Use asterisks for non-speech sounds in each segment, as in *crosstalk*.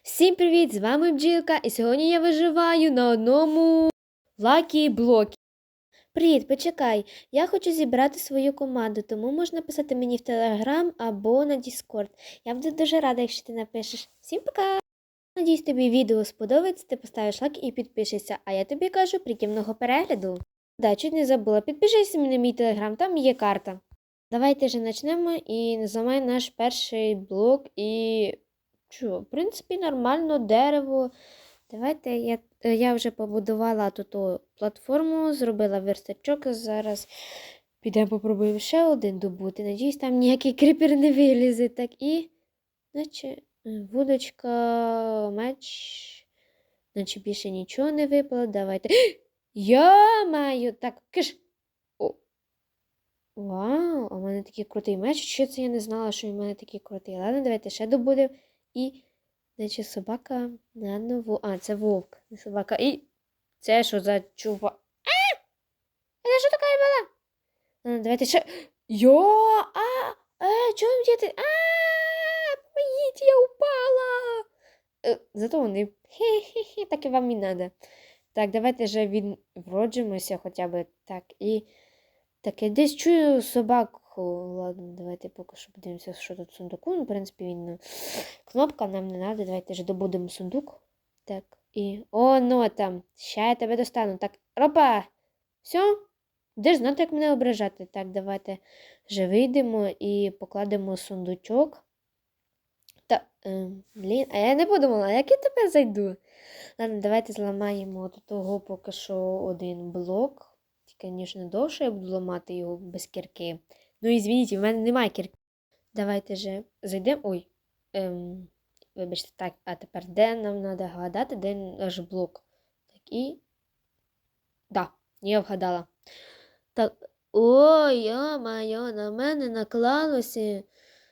Всім привіт! З вами Бджілка, і сьогодні я виживаю на одному лакі блокі. Привіт, почекай. Я хочу зібрати свою команду, тому можна писати мені в Телеграм або на Діскорд. Я буду дуже рада, якщо ти напишеш. Всім пока! Надіюсь, тобі відео сподобається, ти поставиш лайк і підпишешся, а я тобі кажу приємного перегляду. Да, чуть не забула. Підпишися на мій телеграм, там є карта. Давайте же почнемо і називаємо наш перший блок і що, в принципі, нормально, дерево. Давайте я, е, я вже побудувала тут о платформу, зробила верстачок. Зараз підемо попробуємо ще один добути. Надіюсь, там ніякий кріпер не вилізе. Так і, наче, вудочка, меч, наче більше нічого не випало. Давайте. *gasps* Я маю! Так, киш! О. Вау, в мене такий крутий меч. Що це я не знала, що в мене такий крутий. Ладно, давайте ще добудемо. І, значить, собака на нову. А, це вовк, не собака. І це що за чува. А! Це що така була? Ладно, давайте ще. Йо! А! Е, чого діти? А! Помогіть, я упала! Е, зато вони. Хе-хе-хе, так і вам і надо. Так, давайте вже відроджимося хоча б так. І так, я десь чую собаку. Ладно, давайте поки що подивимося, що тут в сундуку. Ну, в принципі, він. ну, *sniffs* Кнопка нам не треба. Давайте вже добудемо сундук. Так, і. О, ну там. Ща я тебе достану. Так, ропа! Все? Де ж знати, як мене ображати? Так, давайте вже вийдемо і покладемо сундучок. Та, е, блін, а я не подумала, як я тепер зайду. Ладно, давайте зламаємо до того поки що один блок. Тільки, звісно, довше я буду ламати його без кірки. Ну, і звініть, в мене немає кірки. Давайте же зайдемо. Ой. Ем, вибачте, так, а тепер де нам треба гадати, де наш блок. Так, і. Да, я вгадала. Так. Ой, йо-майо, на мене наклалося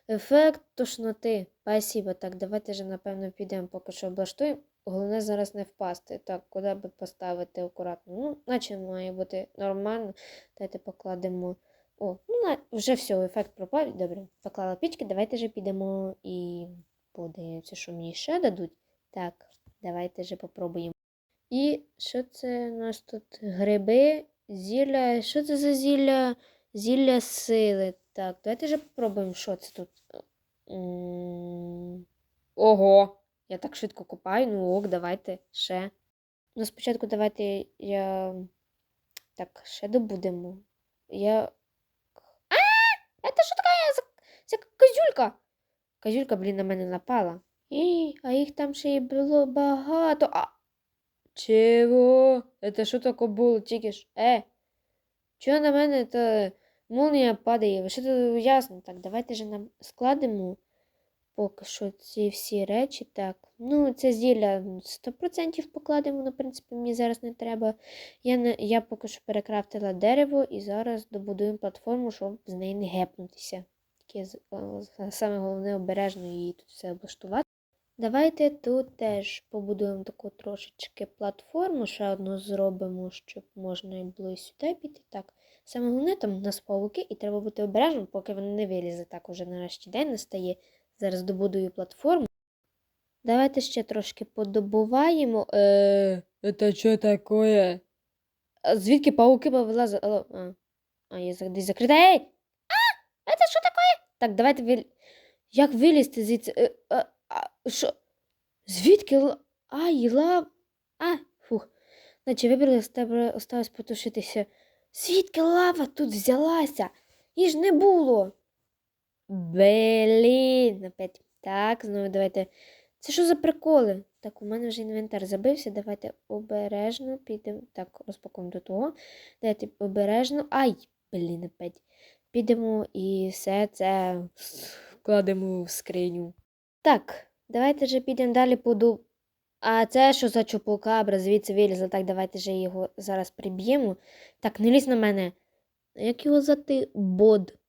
ефект тошноти. Спасибо. Так, давайте же, напевно, підемо поки що облаштуємо. Головне зараз не впасти. Так, куди би поставити акуратно? Ну, наче має бути нормально. Давайте покладемо. О, ну вже все, ефект пропав. Добре, поклала пічки, давайте же підемо і подивимося, що мені ще дадуть. Так, давайте же попробуємо. І що це у нас тут? Гриби, зілля. Що це за зілля? Зілля сили. Так, давайте же попробуємо, що це тут. Ого! Я так швидко копаю, ну ок, давайте ще. Ну, спочатку давайте я. Так, ще добудемо. Я. Это що така за, за козюлька? Козюлька, блін, на мене напала. І, а їх там ще й було багато. А. Чего? Это що таке було тільки ж? Е. Чого на мене та молнія падає? Що тут ясно? Так, давайте же нам складемо поки що ці всі речі. Так. Ну, це зілля 100% покладемо, ну, в принципі, мені зараз не треба. Я не, я поки що перекрафтила дерево і зараз добудуємо платформу, щоб з неї не гепнутися. Таке саме головне обережно її тут все облаштувати. Давайте тут теж побудуємо таку трошечки платформу, ще одну зробимо, щоб можна було і сюди піти. Так, саме головне там у нас павуки, і треба бути обережним, поки вони не вилізе. Так, уже нарешті день настає. Зараз добудую платформу. Давайте ще трошки подобуваємо. Е, це що таке? Звідки пауки повилазили? А, а я десь закрита. Ей! А! Це що таке? Так, давайте вил... Як вилізти звідси? Е, а, а, що? Звідки? л- Ай, лав. А, фух. Наче вибрали тебе осталось потушитися. Звідки лава тут взялася? Її ж не було. Блін, опять. Так, знову давайте. Це що за приколи? Так, у мене вже інвентар забився. Давайте обережно підемо. Так, розпакуємо до того. Давайте обережно. Ай, блін, опять. Підемо і все це вкладемо в скриню. Так, давайте вже підемо далі поду. А це що за чупакабра? Звідси вилізла. Так, давайте вже його зараз приб'ємо. Так, не лізь на мене. Як його зати? Бод.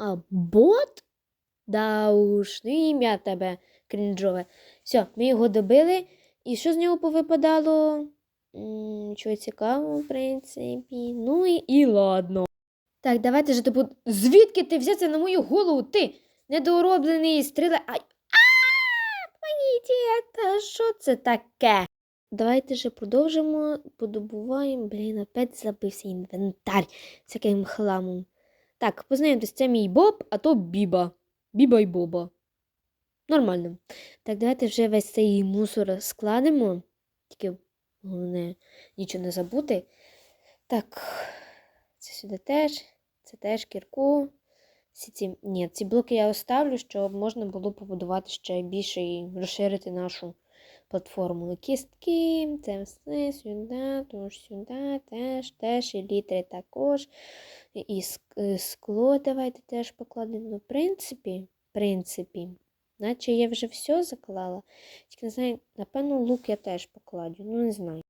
А, бот? Да уж, ну ім'я тебе крінжове. Все, ми його добили. І що з нього повипадало? Нічого цікавого, в принципі. Ну і, і ладно. Так, давайте же типу. Звідки ти взявся на мою голову? Ти недороблений стріле. Ай! Та що це таке? Давайте же продовжимо, подобуваємо. Блін, опять забився інвентар всяким хламом. Так, познайомтесь, це мій Боб, а то Біба. Біба і Боба. Нормально. Так, давайте вже весь цей мусор складемо. Тільки головне нічого не забути. Так, це сюди теж, це теж кірку. Всі ці... Ні, ці блоки я оставлю, щоб можна було побудувати ще більше і розширити нашу платформу. Кістки, це все сюди, тож сюди, теж, теж, і літри також. І скло давайте теж покладемо. Ну, в принципі, в принципі, наче я вже все заклала. Тільки не знаю, напевно, лук я теж покладу. Ну, не знаю.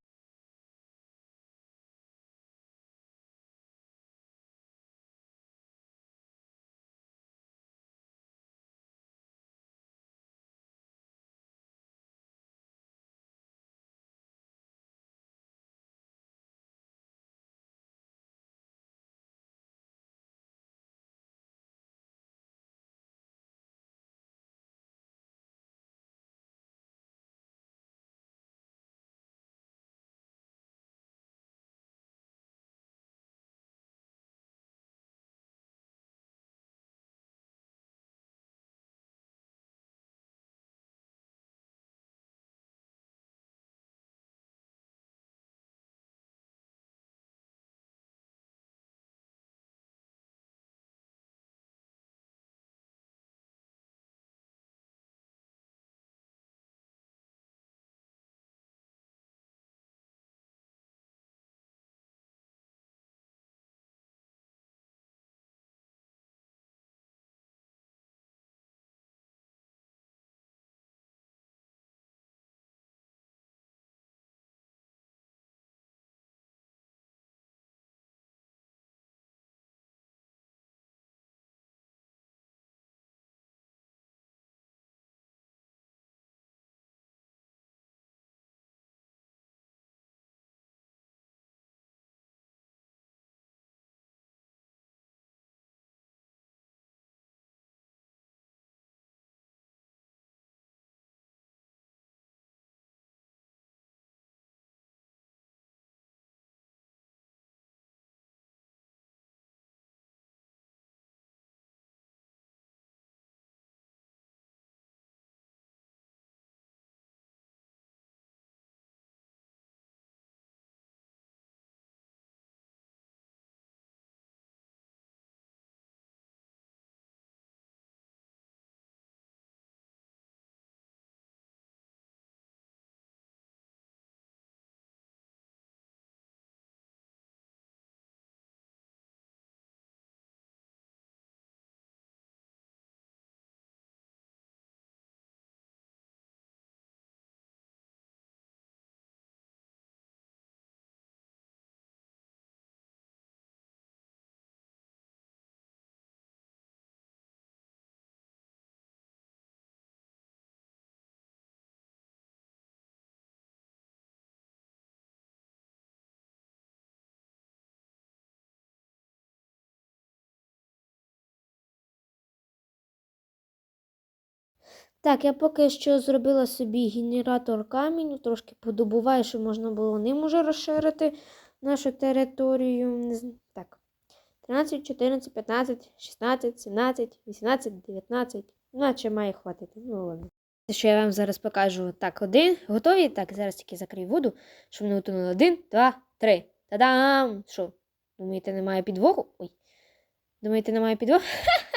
Так, я поки що зробила собі генератор каменю, трошки подобуваю, щоб можна було ним уже розширити нашу територію. Так. 13, 14, 15, 16, 17, 18, 19. Наче має хватити. Ну, ладно. Те, що я вам зараз покажу. Так, один. Готові? Так, зараз тільки закрию воду, щоб не утонули. Один, два, три. Та-дам! Що? Думаєте, немає підвоху? Ой. Думаєте, немає підвоху? *laughs*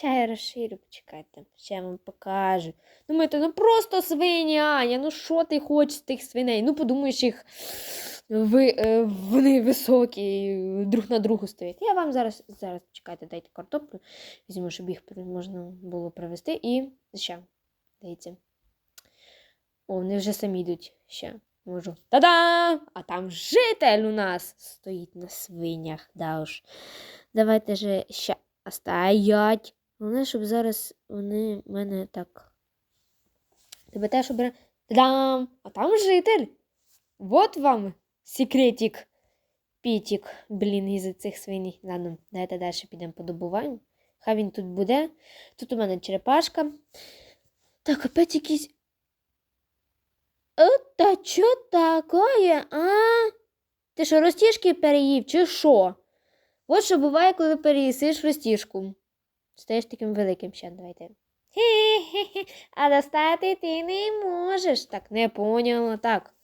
Ще я розширю, почекайте, ще я вам покажу. Думаєте, ну просто свині, Аня, ну що ти хочеш з тих свиней? Ну, подумаєш, їх ви, е, вони високі, друг на другу стоять. Я вам зараз, зараз чекайте, дайте картоплю, візьму, щоб їх можна було привезти. І ще, дивіться. О, вони вже самі йдуть ще. Можу. Та-дам! А там житель у нас стоїть на свинях. Да уж. Давайте же ще. Стоять. Головне, щоб зараз вони мене так. Тебе теж обере. Та-дам! А там житель. Вот вам секретик. Пітік, блін, із цих свиней. Ладно, давайте далі підемо подобуваємо. Хай він тут буде. Тут у мене черепашка. Так, опять якийсь Е, та чо такое, а? Ти що, розтіжки переїв, чи що? От що буває, коли переїсиш розтіжку. Стаєш таким великим ще, давайте. Хе-хе-хе, а достати ти не можеш. Так, не поняла. Так.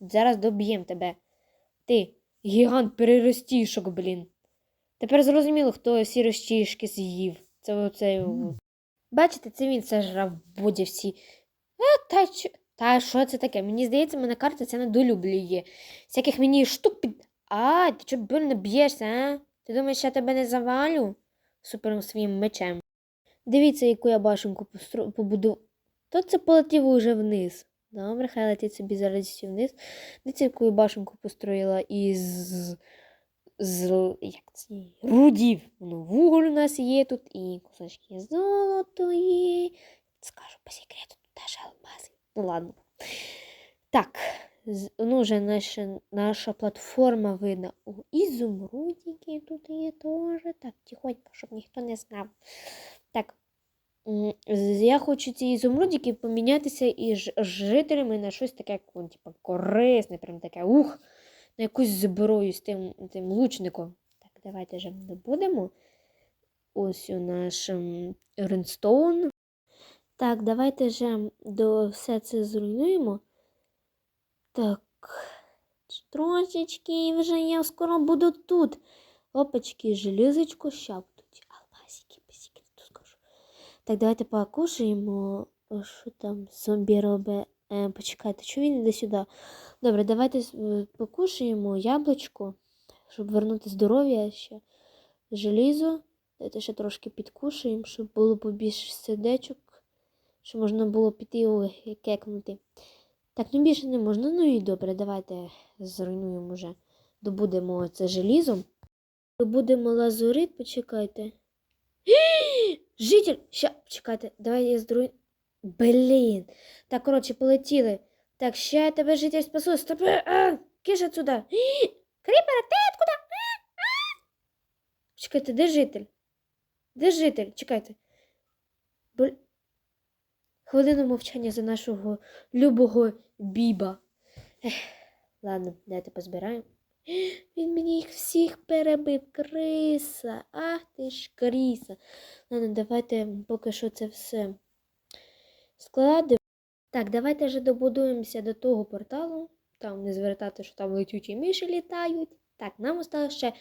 Зараз доб'єм тебе. Ти, гігант переростішок, блін. Тепер зрозуміло, хто всі розтіжки з'їв. Це оцей. от. Бачите, це він сожрав боді всі. А, та, чо- та що це таке? Мені здається, мене карта це недолюблює. Всяких мені штук під. А, ти чого больно б'єшся, а? Ти думаєш, я тебе не завалю супером своїм мечем? Дивіться, яку я башенку постру... побуду. То це полетів уже вниз. Добре, хай летить собі зараз вниз. Дивіться, яку я башенку построїла із. З як це? рудів. Ну, вуголь у нас є тут і кусочки золото є. Скажу по секрету, тут теж алмази. Ну ладно. Так, ну вже наша, наша платформа видно. О, ізумрудики тут є теж. Так, тихонько, щоб ніхто не знав. Так. Я хочу ці ізумрудики помінятися із жителями на щось таке, типу, корисне, прям таке, ух, на якусь зброю з тим, тим лучником. Так, давайте же добудемо. Ось у наш Ренстоун. Так, давайте же до все це зруйнуємо. Так, трошечки вже я скоро буду тут. Опачки, железочко, ща. Алмазики, по секрету скажу. Так, давайте покушаємо. Що там зомбі робить? Е, почекайте, що він іде сюди? Добре, давайте е, покушаємо яблучко, щоб вернути здоров'я ще. Желізо. Давайте ще трошки підкушаємо, щоб було побільше сердечок, щоб можна було піти його кекнути. Так, ну більше не можна. Ну і добре, давайте зруйнуємо вже. Добудемо це желізом. Добудемо лазурит, почекайте. *gasps* Житель! Ща, почекайте, давай я зруйную. Блін. Так, коротше, полетіли. Так, ще я тебе житель спасу. Стоп! А, киш отсюда. *gasps* Кріпера, ти откуда? А. Чекайте, де житель? Де житель? Чекайте. Хвилину мовчання за нашого любого біба. Ех, ладно, давайте позбираємо. Він мені їх всіх перебив. Криса. Ах ти ж криса. Ладно, давайте поки що це все складемо. Так, давайте вже добудуємося до того порталу. Там не звертати, що там летючі миші літають. Так, нам осталось ще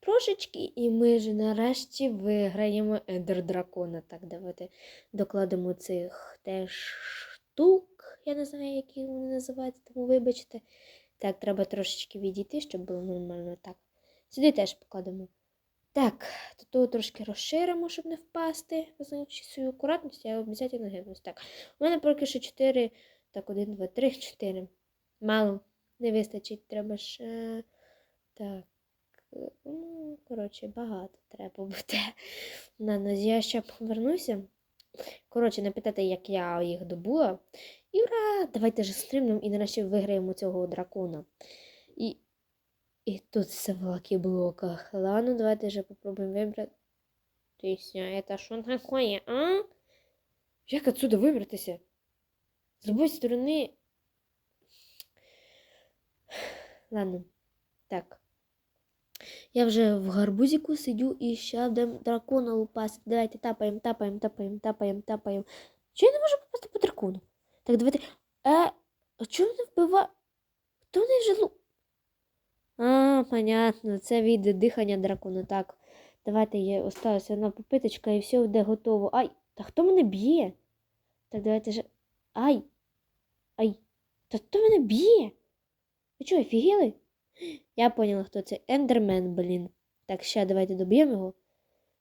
трошечки, і ми ж нарешті виграємо Ендер Дракона. Так, давайте докладемо цих теж штук. Я не знаю, які вони називаються, тому вибачте. Так, треба трошечки відійти, щоб було нормально. Так. Сюди теж покладемо. Так, до того трошки розширимо, щоб не впасти. Визнаючи свою акуратність, я обов'язково гибнусь. Так, у мене поки що 4. Так, 1, 2, 3, 4. Мало. Не вистачить, треба ще. Так. е, Ну, коротше, багато треба буде. *laughs* На я ще повернуся. Коротше, не питайте, як я їх добула. І ура! Давайте же стримнемо і нарешті виграємо цього дракона. І, і тут все в лакі-блоках. Ладно, давайте же попробуємо вибрати. Это що такое, а? Як отсюда вибратися? З любої сторони. Ладно, так. Я вже в гарбузику сидю і ще будемо дракона лупасити. Давайте тапаємо, тапаємо, тапаємо, тапаємо, тапаємо. Чого я не можу попасти по дракону? Так, давайте. Е, а чому не вбива? Хто не жилу? А, понятно, це від дихання дракона. Так. Давайте є осталася одна попиточка і все буде готово. Ай, та хто мене б'є? Так, давайте же. Ай! Ай! Та хто мене б'є? Ви чого, офігели? Я поняла, хто це. Ендермен, блін. Так, ще давайте доб'ємо його.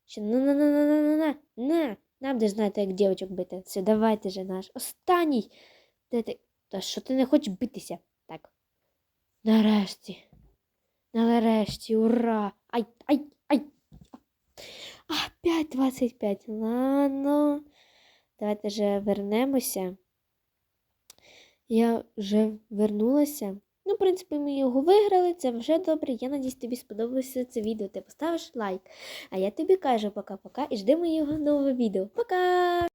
Ще на-на-на-на-на-на-на. На! Нам де знаєте, як дівчинок бити. Все, давайте же наш. Останній. Де ти? Та що ти не хочеш битися? Так. Нарешті. Нарешті, ура! Ай, ай, ай! А, 5.25. Ладно. Давайте же вернемося. Я вже вернулася. Ну, в принципі, ми його виграли, це вже добре. Я надіюсь, тобі сподобалося це відео. Ти поставиш лайк. А я тобі кажу пока-пока і жди моєго нового відео. Пока!